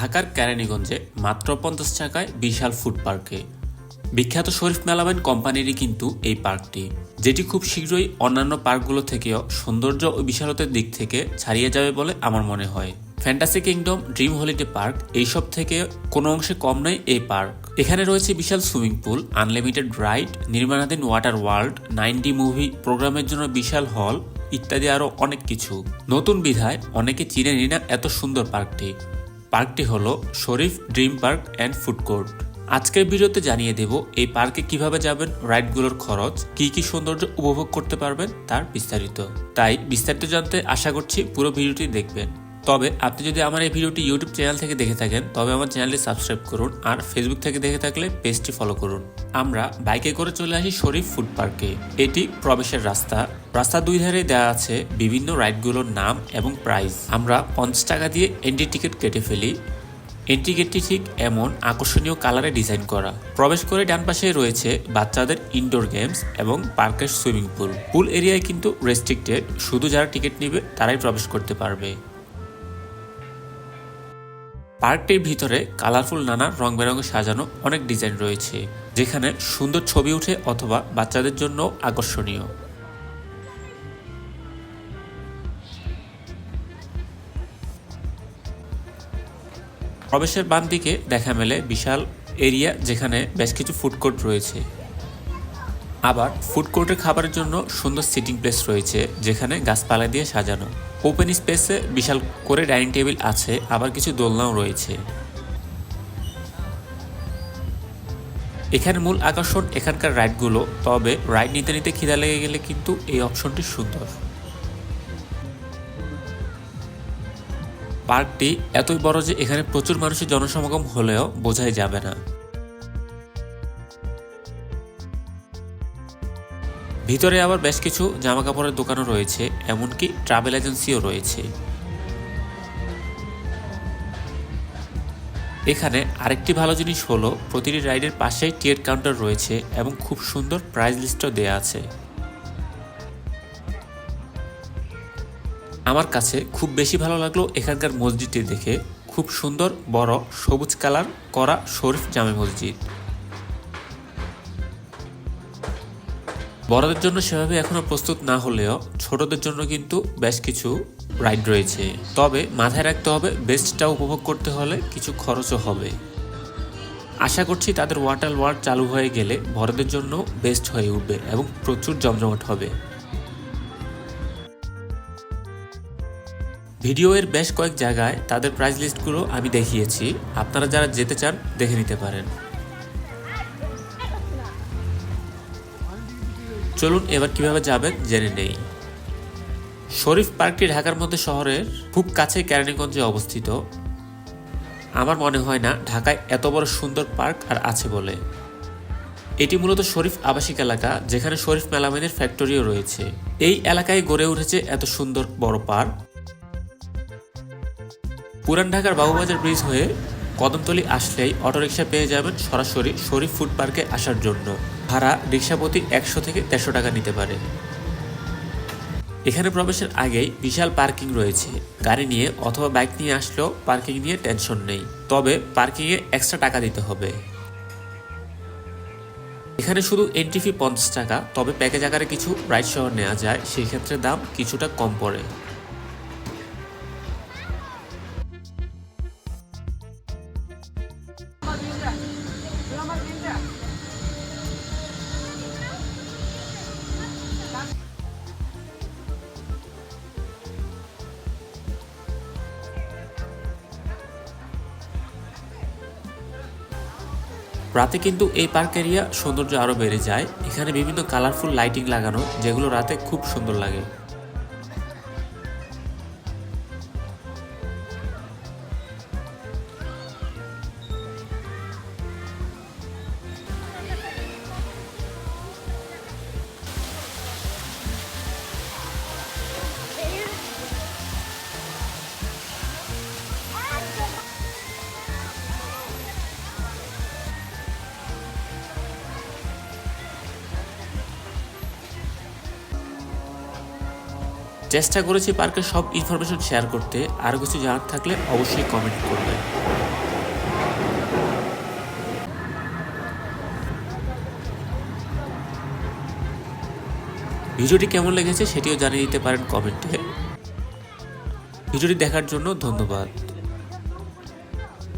ঢাকার কেরানীগঞ্জে মাত্র পঞ্চাশ টাকায় বিশাল ফুড পার্কে। বিখ্যাত শরীফ মেলামেন কোম্পানিরই কিন্তু এই পার্কটি, যেটি খুব শীঘ্রই অন্যান্য পার্কগুলো থেকেও সৌন্দর্য ও বিশালতার দিক থেকে ছাড়িয়ে যাবে বলে আমার মনে হয়। Fantasy kingdom dream holiday park এইসব থেকে কোনো অংশে কম নয় এই পার্ক। এখানে রয়েছে বিশাল সুইমিং পুল, আনলিমিটেড রাইড, নির্মাণাধীন ওয়াটার ওয়ার্ল্ড, নাইনটি মুভি প্রোগ্রামের জন্য বিশাল হল, ইত্যাদি আরও অনেক কিছু। নতুন বিধায় অনেকে চিনে নি না এত সুন্দর পার্কটি। পার্কটি হলো Sharif dream park and food court. আজকের ভিডিওতে জানিয়ে দেব এই পার্কে কীভাবে যাবেন, রাইডগুলোর খরচ, কি কি সৌন্দর্য উপভোগ করতে পারবেন, তার বিস্তারিত। তাই বিস্তারিত জানতে আশা করছি পুরো ভিডিওটি দেখবেন। তবে আপনি যদি আমার এই ভিডিওটি ইউটিউব চ্যানেল থেকে দেখে থাকেন, তবে আমার চ্যানেলটি সাবস্ক্রাইব করুন আর ফেসবুক থেকে দেখে থাকলে পেজটি ফলো করুন। আমরা বাইকে করে চলে আসি শরীফ ফুড পার্কে এটি প্রবেশের রাস্তা। রাস্তার দুই ধারে দেওয়া আছে বিভিন্ন রাইডগুলোর নাম এবং প্রাইস আমরা পঞ্চাশ টাকা দিয়ে এন্ট্রি টিকিট কেটে ফেলি। এন্ট্রি গেটটি ঠিক এমন আকর্ষণীয় কালারে ডিজাইন করা। প্রবেশ করে ডান পাশে রয়েছে বাচ্চাদের ইনডোর গেমস এবং পার্কের সুইমিং পুল পুল এরিয়ায় কিন্তু রেস্ট্রিক্টেড শুধু যারা টিকিট নেবে, তারাই প্রবেশ করতে পারবে। পার্কটির ভিতরে কালারফুল নানা রং বেরঙে সাজানো অনেক ডিজাইন রয়েছে, যেখানে সুন্দর ছবি উঠে অথবা বাচ্চাদের জন্য আকর্ষণীয়। প্রবেশের বাম দিকে দেখা মেলে বিশাল এরিয়া যেখানে বেশ কিছু ফুড কোর্ট রয়েছে। আবার ফুড কোর্টের খাবারের জন্য সুন্দর সিটিং প্লেস রয়েছে, যেখানে গাছপালা দিয়ে সাজানো। ওপেন স্পেসে বিশাল করে ডাইনিং টেবিল আছে, আবার কিছু দোলনাও রয়েছে। এখানে মূল আকর্ষণ এখানকার রাইডগুলো তবে রাইড নিতে নিতে খিদা লেগে গেলে কিন্তু এই অপশনটি সুন্দর। পার্কটি এতই বড় যে এখানে প্রচুর মানুষের জনসমাগম হলেও বোঝাই যাবে না। ভিতরে আবার বেশ কিছু জামা কাপড়ের দোকানও রয়েছে, এমনকি ট্রাভেল এজেন্সিও রয়েছে। এখানে আরেকটি ভালো জিনিস হলো, প্রতিটি রাইডের পাশেই টিকিট কাউন্টার রয়েছে এবং খুব সুন্দর প্রাইস লিস্টও দেয়া আছে। আমার কাছে খুব বেশি ভালো লাগল এখানকার মসজিদটি দেখে। খুব সুন্দর, বড়, সবুজ কালার করা শরীফ জামে মসজিদ। বড়দের জন্য সেভাবে এখনও প্রস্তুত না হলেও ছোটদের জন্য কিন্তু বেশ কিছু রাইড রয়েছে। তবে মাথায় রাখতে হবে, বেস্টটা উপভোগ করতে হলে কিছু খরচও হবে। আশা করছি তাদের ওয়াটার ওয়ার্ল্ড চালু হয়ে গেলে বড়দের জন্য বেস্ট হয়ে উঠবে এবং প্রচুর জমজমাট হবে। ভিডিওর বেশ কয়েক জায়গায় তাদের প্রাইস লিস্টগুলো আমি দেখিয়েছি। আপনারা যারা যেতে চান, দেখে নিতে পারেন। চলুন এবার কীভাবে যাবেন জেনে নেই। শরীফ পার্কটি ঢাকার মধ্যে শহরের খুব কাছে কেরানীগঞ্জে অবস্থিত। আমার মনে হয় না ঢাকায় এত বড় সুন্দর পার্ক আর আছে বলে। এটি মূলত শরীফ আবাসিক এলাকা, যেখানে শরীফ মেলামেনের ফ্যাক্টরিও রয়েছে। এই এলাকায় গড়ে উঠেছে এত সুন্দর বড় পার্ক। পুরান ঢাকার বাবুবাজার ব্রিজ হয়ে কদমতলি আসলেই অটোরিকশা পেয়ে যাবেন সরাসরি শরীফ ফুড পার্কে আসার জন্য। ভাড়া রিক্সা প্রতি একশো থেকে দেড়শো টাকা নিতে পারে। এখানে প্রবেশের আগেই বিশাল পার্কিং রয়েছে। গাড়ি নিয়ে অথবা বাইক নিয়ে আসলেও পার্কিং নিয়ে টেনশন নেই। তবে পার্কিংয়ে এক্সট্রা টাকা দিতে হবে। এখানে শুধু এন্ট্রি ফি পঞ্চাশ টাকা, তবে প্যাকেজ আকারে কিছু রাইড সহ নেওয়া যায়। সেই ক্ষেত্রে দাম কিছুটা কম পড়ে। রাতে কিন্তু এই পার্ক এরিয়া সৌন্দর্য আরও বেড়ে যায়। এখানে বিভিন্ন কালারফুল লাইটিং লাগানো, যেগুলো রাতে খুব সুন্দর লাগে। চেষ্টা করেছি পার্কের সব ইনফরমেশন শেয়ার করতে। আর কিছু জানার থাকলে অবশ্যই কমেন্ট করবেন। ভিডিওটি কেমন লেগেছে সেটিও জানিয়ে দিতে পারেন কমেন্টে ভিডিওটি দেখার জন্য ধন্যবাদ।